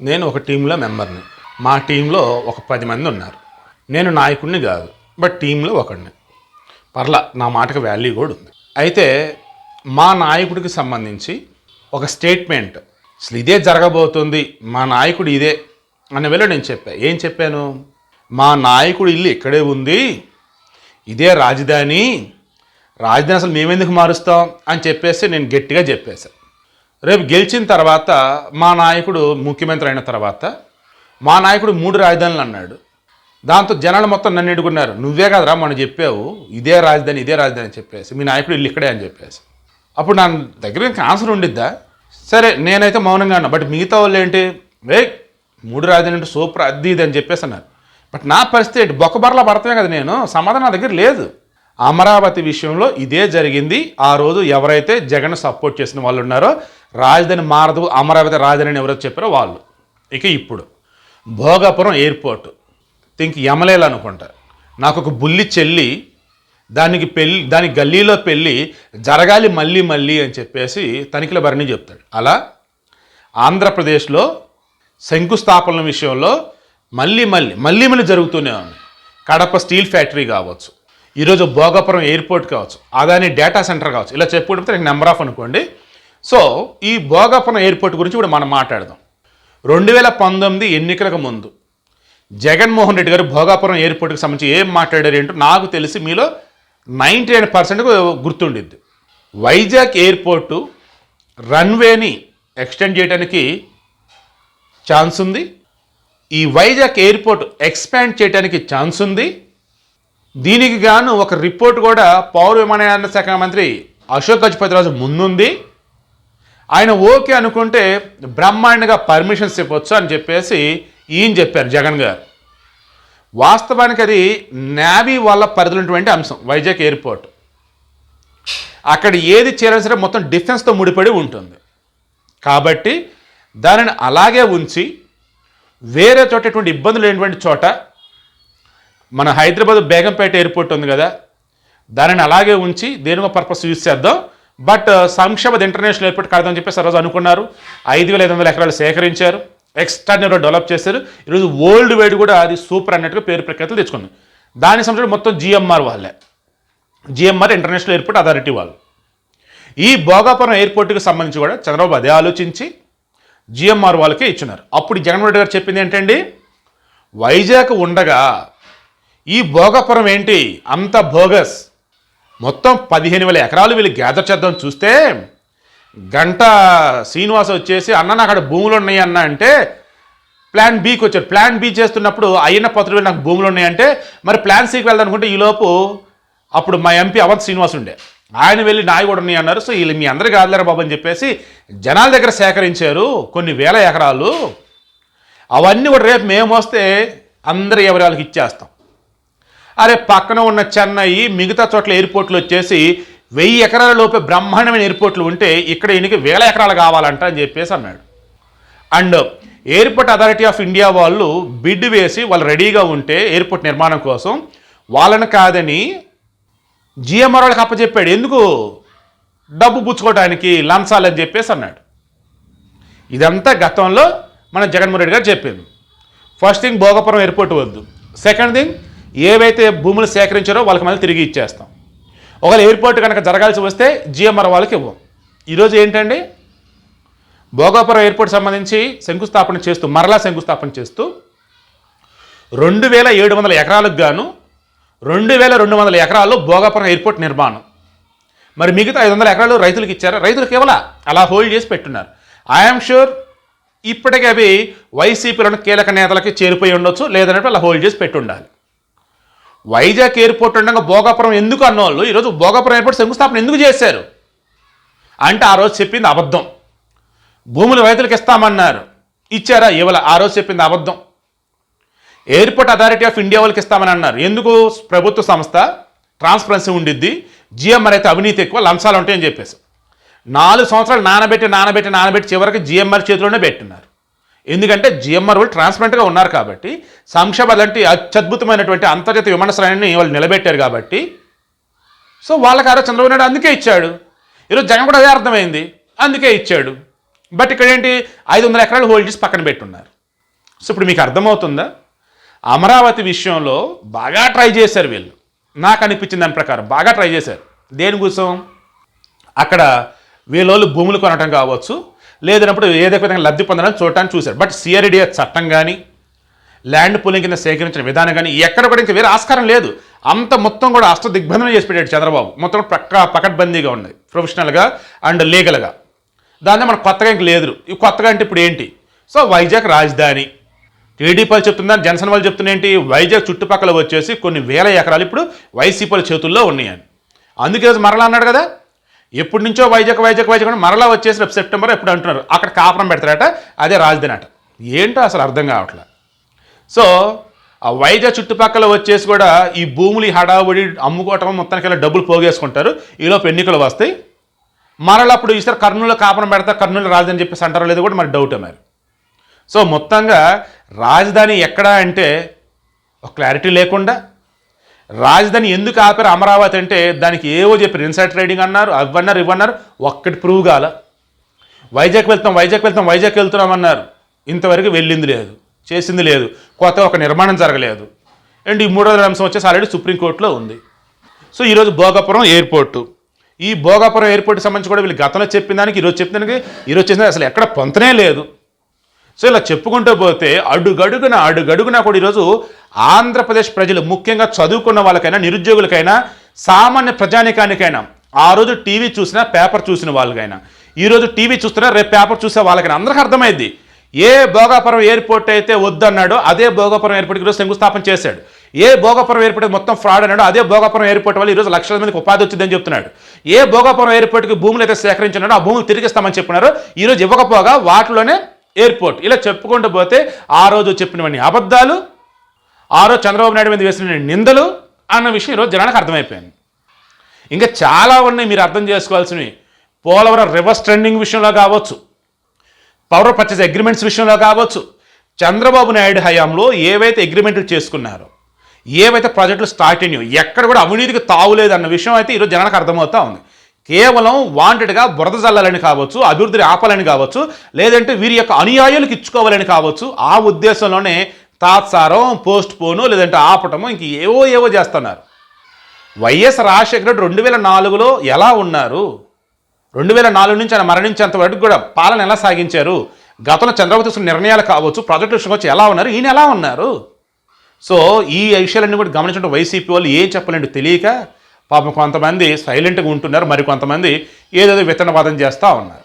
నేను ఒక టీంలో మెంబర్ని. మా టీంలో ఒక పది మంది ఉన్నారు. నేను నాయకుడిని కాదు బట్ టీంలో ఒకడిని. పర్లా నా మాటకు వాల్యూ కూడా ఉంది. అయితే మా నాయకుడికి సంబంధించి ఒక స్టేట్మెంట్ అసలు ఇదే జరగబోతుంది మా నాయకుడు ఇదే అన్న వేళ నేను చెప్పా. ఏం చెప్పాను? మా నాయకుడు ఇల్లు ఇక్కడే ఉంది ఇదే రాజధాని రాజధాని అసలు మేమెందుకు మారుస్తాం అని చెప్పేసి నేను గట్టిగా చెప్పేశాను రేపు గెలిచిన తర్వాత మా నాయకుడు ముఖ్యమంత్రి అయిన తర్వాత మా నాయకుడు మూడు రాజధానులు అన్నాడు. దాంతో జనాలు మొత్తం నన్ను ఎడుకున్నారు నువ్వే కదరా మనం చెప్పావు. ఇదే రాజధాని ఇదే రాజధాని అని చెప్పేసి. మీ నాయకుడు ఇల్లు ఇక్కడే అని చెప్పేసి. అప్పుడు నా దగ్గర ఇంకా ఆన్సర్ ఉండిద్దా? సరే నేనైతే మౌనంగా అన్నా బట్ మిగతా వాళ్ళు ఏంటి? వే మూడు రాజధాని అంటే సూపర్ అది ఇది అని చెప్పేసి అన్నారు. బట్ నా పరిస్థితి ఏంటి? బొక్కబరలా పడతామే కదా నేను. సమాధానం నా దగ్గర లేదు. అమరావతి విషయంలో ఇదే జరిగింది. ఆ రోజు ఎవరైతే జగన్ సపోర్ట్ చేసిన వాళ్ళు ఉన్నారో రాజధాని మారదు అమరావతి రాజధాని అని ఎవరో చెప్పారో వాళ్ళు. ఇక ఇప్పుడు భోగాపురం ఎయిర్పోర్ట్. థింక్ యమలేలు అనుకుంటా. నాకు ఒక బుల్లి చెల్లి దానికి పెళ్ళి దాని గల్లీలో పెళ్ళి జరగాలి మళ్ళీ మళ్ళీ అని చెప్పేసి తనిఖీల భరణి చెప్తాడు. అలా ఆంధ్రప్రదేశ్లో శంకుస్థాపన విషయంలో మళ్ళీ మళ్ళీ మళ్ళీ మళ్ళీ జరుగుతూనే ఉంది. కడప స్టీల్ ఫ్యాక్టరీ కావచ్చు ఈరోజు భోగాపురం ఎయిర్పోర్ట్ కావచ్చు అదాని డేటా సెంటర్ కావచ్చు. ఇలా చెప్పుకుంటే నెంబర్ ఆఫ్ అనుకోండి. సో ఈ భోగాపురం ఎయిర్పోర్ట్ గురించి ఇప్పుడు మనం మాట్లాడదాం. రెండు వేల పంతొమ్మిది ఎన్నికలకు ముందు జగన్మోహన్ రెడ్డి గారు భోగాపురం ఎయిర్పోర్ట్కి సంబంధించి ఏం మాట్లాడారు ఏంటో నాకు తెలిసి మీలో నైంటీ నైన్ పర్సెంట్ గుర్తుండిద్ది. వైజాగ్ ఎయిర్పోర్టు రన్వేని ఎక్స్టెండ్ చేయడానికి ఛాన్స్ ఉంది. ఈ వైజాగ్ ఎయిర్పోర్ట్ ఎక్స్పాండ్ చేయడానికి ఛాన్స్ ఉంది. దీనికి గాను ఒక రిపోర్ట్ కూడా పౌర విమానయాన శాఖ మంత్రి అశోక్ గజపతిరాజు ముందుంది. ఆయన ఓకే అనుకుంటే బ్రహ్మాండగా పర్మిషన్స్ ఇవ్వచ్చు అని చెప్పేసి ఈయన చెప్పారు జగన్ గారు. వాస్తవానికి అది నేవీ వాళ్ళ పరిధిలోటువంటి అంశం వైజాగ్ ఎయిర్పోర్ట్. అక్కడ ఏది చేయాల్సిన సరే మొత్తం డిఫెన్స్తో ముడిపడి ఉంటుంది. కాబట్టి దానిని అలాగే ఉంచి వేరే చోట ఎటువంటి ఇబ్బందులు లేనటువంటి చోట మన హైదరాబాద్ బేగంపేట ఎయిర్పోర్ట్ ఉంది కదా దానిని అలాగే ఉంచి దేనికో పర్పస్ యూజ్ చేద్దాం. బట్ సంక్షేమది ఇంటర్నేషనల్ ఎయిర్పోర్ట్ కడదామని చెప్పేసి రోజు అనుకున్నారు. ఐదు వేల ఐదు వందల ఎకరాలు సేకరించారు. ఎక్స్ట్రాడినరీ డెవలప్ చేశారు. ఈరోజు వరల్డ్ వైడ్ కూడా అది సూపర్ అన్నట్టుగా పేరు ప్రఖ్యాతులు తెచ్చుకుంది. దాని సంబంధించి మొత్తం జిఎంఆర్ వాళ్ళే. జిఎంఆర్ ఇంటర్నేషనల్ ఎయిర్పోర్ట్ అథారిటీ వాళ్ళు. ఈ భోగాపురం ఎయిర్పోర్ట్కి సంబంధించి కూడా చంద్రబాబు అదే ఆలోచించి జిఎంఆర్ వాళ్ళకే ఇచ్చినారు. అప్పుడు జగన్మోహన్ రెడ్డి గారు చెప్పింది ఏంటండి? వైజాగ్ ఉండగా ఈ భోగాపురం ఏంటి? అంత భోగస్ మొత్తం పదిహేను వేల ఎకరాలు వీళ్ళు గ్యాదర్ చేద్దాం చూస్తే గంట శ్రీనివాస్ వచ్చేసి అన్న నాకు అక్కడ భూములు ఉన్నాయి అన్న అంటే ప్లాన్ బీకి వచ్చాడు. ప్లాన్ బి చేస్తున్నప్పుడు అయిన పత్రులు నాకు భూములు ఉన్నాయంటే మరి ప్లాన్ సికి వెళ్దామనుకుంటే ఈలోపు అప్పుడు మా ఎంపీ అవంత్ శ్రీనివాస్ ఉండే. ఆయన వెళ్ళి నాయి కూడా ఉన్నాయి అన్నారు. సో వీళ్ళు మీ అందరికీ కాదులేరా బాబు అని చెప్పేసి జనాల దగ్గర సేకరించారు కొన్ని వేల ఎకరాలు. అవన్నీ కూడా రేపు మేము వస్తే అందరి ఎవరి వాళ్ళకి ఇచ్చేస్తాం. అరే పక్కన ఉన్న చెన్నై మిగతా చోట్ల ఎయిర్పోర్ట్లు వచ్చేసి వెయ్యి ఎకరాల లోపే బ్రహ్మాండమైన ఎయిర్పోర్ట్లు ఉంటే ఇక్కడ ఈయనకి వేల ఎకరాలు కావాలంట అని చెప్పేసి అన్నాడు. And airport authority of India వాళ్ళు బిడ్ వేసి వాళ్ళు రెడీగా ఉంటే ఎయిర్పోర్ట్ నిర్మాణం కోసం వాళ్ళని కాదని జిఎంఆర్ వాళ్ళకి అప్పచెప్పాడు. ఎందుకు? డబ్బు పుచ్చుకోవడానికి లంచాలు అని చెప్పేసి అన్నాడు. ఇదంతా గతంలో మన జగన్మోహన్ రెడ్డి గారు చెప్పింది. ఫస్ట్ థింగ్ భోగపురం ఎయిర్పోర్ట్ వద్దు. సెకండ్ థింగ్ ఏవైతే భూములు సేకరించారో వాళ్ళకి మళ్ళీ తిరిగి ఇచ్చేస్తాం. ఒకవేళ ఎయిర్పోర్ట్ కనుక జరగాల్సి వస్తే జిఎంఆర్ వాళ్ళకి ఇవ్వం. ఈరోజు ఏంటండి? భోగాపురం ఎయిర్పోర్ట్ సంబంధించి శంకుస్థాపన చేస్తూ మరలా శంకుస్థాపన చేస్తూ రెండు వేల ఏడు వందల ఎకరాలకు గాను రెండు వేల రెండు వందల ఎకరాల్లో భోగాపురం ఎయిర్పోర్ట్ నిర్మాణం. మరి మిగతా ఐదు వందల ఎకరాలు రైతులకు ఇచ్చారు? రైతులకు ఇవ్వాల? అలా హోల్డ్ చేసి పెట్టున్నారు. ఐఎమ్ షూర్ ఇప్పటికీ అవి వైసీపీలోని కీలక నేతలకి చేరిపోయి ఉండొచ్చు లేదన్నట్టు అలా హోల్డ్ చేసి పెట్టుండాలి వైజాగ్ ఎయిర్పోర్ట్ ఉండగా భోగాపురం ఎందుకు అన్నవాళ్ళు ఈరోజు భోగాపురం ఎయిర్పోర్ట్ శంకుస్థాపన ఎందుకు చేశారు? అంటే ఆ రోజు చెప్పింది అబద్ధం. భూములు రైతులకు ఇస్తామన్నారు. ఇచ్చారా? ఇవ్వాల. ఆ రోజు చెప్పింది అబద్ధం. ఎయిర్పోర్ట్ అథారిటీ ఆఫ్ ఇండియా వాళ్ళకి ఇస్తామని అన్నారు. ఎందుకు? ప్రభుత్వ సంస్థ ట్రాన్స్పరెన్సీ ఉండిద్ది. జిఎంఆర్ అయితే అవినీతి ఎక్కువ లంచాలు ఉంటాయని చెప్పేసి. నాలుగు సంవత్సరాలు నానబెట్టి నానబెట్టి నానబెట్టి చివరికి జిఎంఆర్ చేతిలోనే పెట్టినారు. ఎందుకంటే జిఎంఆర్ వాళ్ళు ట్రాన్స్పరెంట్గా ఉన్నారు కాబట్టి సంక్షేమ లాంటి అత్యద్భుతమైనటువంటి అంతర్జాతీయ విమానాశ్రయాన్ని వాళ్ళు నిలబెట్టారు కాబట్టి. సో వాళ్ళకి ఆ చంద్రబాబు నాయుడు అందుకే ఇచ్చాడు. ఈరోజు జగన్ కూడా అదే అర్థమైంది. అందుకే ఇచ్చాడు. బట్ ఇక్కడ ఏంటి? ఐదు వందల ఎకరాలు హోల్డ్ చేసి పక్కన పెట్టున్నారు. సో ఇప్పుడు మీకు అర్థమవుతుందా? అమరావతి విషయంలో బాగా ట్రై చేశారు వీళ్ళు. నాకు అనిపించింది దాని ప్రకారం బాగా ట్రై చేశారు. దేనికోసం అక్కడ వీళ్ళోళ్ళు భూములు కొనటం కావచ్చు లేదన్నప్పుడు ఏదో విధంగా లబ్ధి పొందడానికి చూడటానికి చూశారు. బట్ సిఆర్డిఏ చట్టం కానీ ల్యాండ్ పూలింగ్ కింద సేకరించిన విధానం కానీ ఎక్కడ కూడా ఇంకా వేరే ఆస్కారం లేదు. అంత మొత్తం కూడా అష్ట దిగ్బంధనం చేసి పెట్టాడు చంద్రబాబు. మొత్తం పక్క పకడ్బందీగా ఉన్నాయి ప్రొఫెషనల్గా అండ్ లీగల్గా దాన్ని మనకు కొత్తగా ఇంక లేదు. కొత్తగా అంటే ఇప్పుడు ఏంటి? సో వైజాగ్ రాజధాని. టీడీపీ వాళ్ళు చెప్తున్నారు జనసేన వాళ్ళు చెప్తున్నా ఏంటి? వైజాగ్ చుట్టుపక్కల వచ్చేసి కొన్ని వేల ఎకరాలు ఇప్పుడు వైసీపీల చేతుల్లో ఉన్నాయని. అందుకే రోజు మరలా అన్నాడు కదా? ఎప్పటి నుంచో వైజాగ్ వైజాగ్ వైజాగ్ అని మరలా వచ్చేసి రేపు సెప్టెంబర్ ఎప్పుడు అంటున్నారు. అక్కడ కాపురం పెడతారట అదే రాజధాని అట ఏంటో అసలు అర్థం కావట్లేదు సో ఆ వైజాగ్ చుట్టుపక్కల వచ్చేసి కూడా ఈ భూములు ఈ హడావుడి అమ్ముకోవటం మొత్తానికి డబ్బులు పోగేసుకుంటారు. ఈలోపు ఎన్నికలు వస్తాయి. మరలా అప్పుడు ఈసారి కర్నూలు కాపురం పెడతా కర్నూలు రాజధాని చెప్పేసి అంటారో లేదో కూడా మరి డౌటే మరి. సో మొత్తంగా రాజధాని ఎక్కడా అంటే ఒక క్లారిటీ లేకుండా రాజధాని ఎందుకు ఆపారు అమరావతి అంటే దానికి ఏవో చెప్పారు. ఇన్సైడ్ ట్రేడింగ్ అన్నారు అవన్నారు ఇవన్నారు ఒక్కటి ప్రూవ్ కాల. వైజాగ్ వెళ్తాం వైజాగ్ వెళ్తాం వైజాగ్ వెళ్తున్నాం అన్నారు. ఇంతవరకు వెళ్ళింది లేదు చేసింది లేదు కొత్త ఒక నిర్మాణం జరగలేదు. అండ్ ఈ మూడో అంశం వచ్చేసి ఆల్రెడీ సుప్రీంకోర్టులో ఉంది. సో ఈరోజు భోగాపురం ఎయిర్పోర్టు. ఈ భోగాపురం ఎయిర్పోర్ట్కి సంబంధించి కూడా వీళ్ళు గతంలో చెప్పిన దానికి ఈరోజు చెప్పిన దానికి ఈరోజు చేసిన అసలు ఎక్కడ పొంతనే లేదు. సో ఇలా చెప్పుకుంటూ పోతే అడుగడుగున అడుగడుగున కూడా ఈరోజు ఆంధ్రప్రదేశ్ ప్రజలు ముఖ్యంగా చదువుకున్న వాళ్ళకైనా నిరుద్యోగులకైనా సామాన్య ప్రజానికానికైనా ఆ రోజు టీవీ చూసినా పేపర్ చూసిన వాళ్ళకైనా ఈరోజు టీవీ చూస్తున్నా రేపు పేపర్ చూసే వాళ్ళకైనా అందరికీ అర్థమైంది. ఏ భోగాపురం ఎయిర్పోర్ట్ అయితే వద్దన్నాడో అదే భోగాపురం ఎయిర్పోర్ట్కి ఈరోజు శంకుస్థాపన చేశాడు. ఏ భోగాపురం ఎయిర్పోర్ట్ మొత్తం ఫ్రాడ్ అన్నాడు అదే భోగాపురం ఎయిర్పోర్ట్ వల్ల ఈరోజు లక్షల మందికి ఉపాధి వచ్చిందని చెప్తున్నాడు. ఏ భోగాపురం ఎయిర్పోర్ట్కి భూములు అయితే సేకరించినాడో ఆ భూములు తిరిగిస్తామని చెప్పినారో ఈరోజు ఇవ్వకపోగా వాటిలోనే ఎయిర్పోర్ట్. ఇలా చెప్పుకుంటూ పోతే ఆ రోజు చెప్పినవన్నీ అబద్ధాలు ఆ రోజు చంద్రబాబు నాయుడు మీద వేసిన నిందలు అన్న విషయం ఈరోజు జనానికి అర్థమైపోయింది. ఇంకా చాలా ఉన్నాయి మీరు అర్థం చేసుకోవాల్సినవి. పోలవరం రివర్స్ ట్రెండింగ్ విషయంలో కావచ్చు పవర్ పర్చేస్ అగ్రిమెంట్స్ విషయంలో కావచ్చు చంద్రబాబు నాయుడు హయాంలో ఏవైతే అగ్రిమెంట్లు చేసుకున్నారో ఏవైతే ప్రాజెక్టులు స్టార్ట్ అయినాయో ఎక్కడ కూడా అవినీతికి తావులేదు అన్న విషయం అయితే ఈరోజు జనానికి అర్థమవుతా ఉంది. కేవలం వాంటెడ్గా బురద జల్లాలని కావచ్చు అభివృద్ధిని ఆపాలని కావచ్చు లేదంటే వీరి యొక్క అనుయాయులకు ఇచ్చుకోవాలని కావచ్చు ఆ ఉద్దేశంలోనే తాత్సారం పోస్ట్ పోను లేదంటే ఆపటము ఇంక ఏవో ఏవో చేస్తున్నారు. వైఎస్ రాజశేఖర రెడ్డి రెండు వేల నాలుగులో ఎలా ఉన్నారు? రెండు వేల నాలుగు నుంచి ఆయన మరణించేంత వరకు కూడా పాలన ఎలా సాగించారు? గతంలో చంద్రబాబు తీసుకున్న నిర్ణయాలు కావచ్చు ప్రాజెక్టు విషయం వచ్చి ఎలా ఉన్నారు? ఈయన ఎలా ఉన్నారు? సో ఈ విషయాలన్నీ కూడా గమనించడం వైసీపీ వాళ్ళు ఏం చెప్పలేండి తెలియక పాపం కొంతమంది సైలెంట్గా ఉంటున్నారు మరి కొంతమంది ఏదేదో విత్తనవాదం చేస్తూ ఉన్నారు.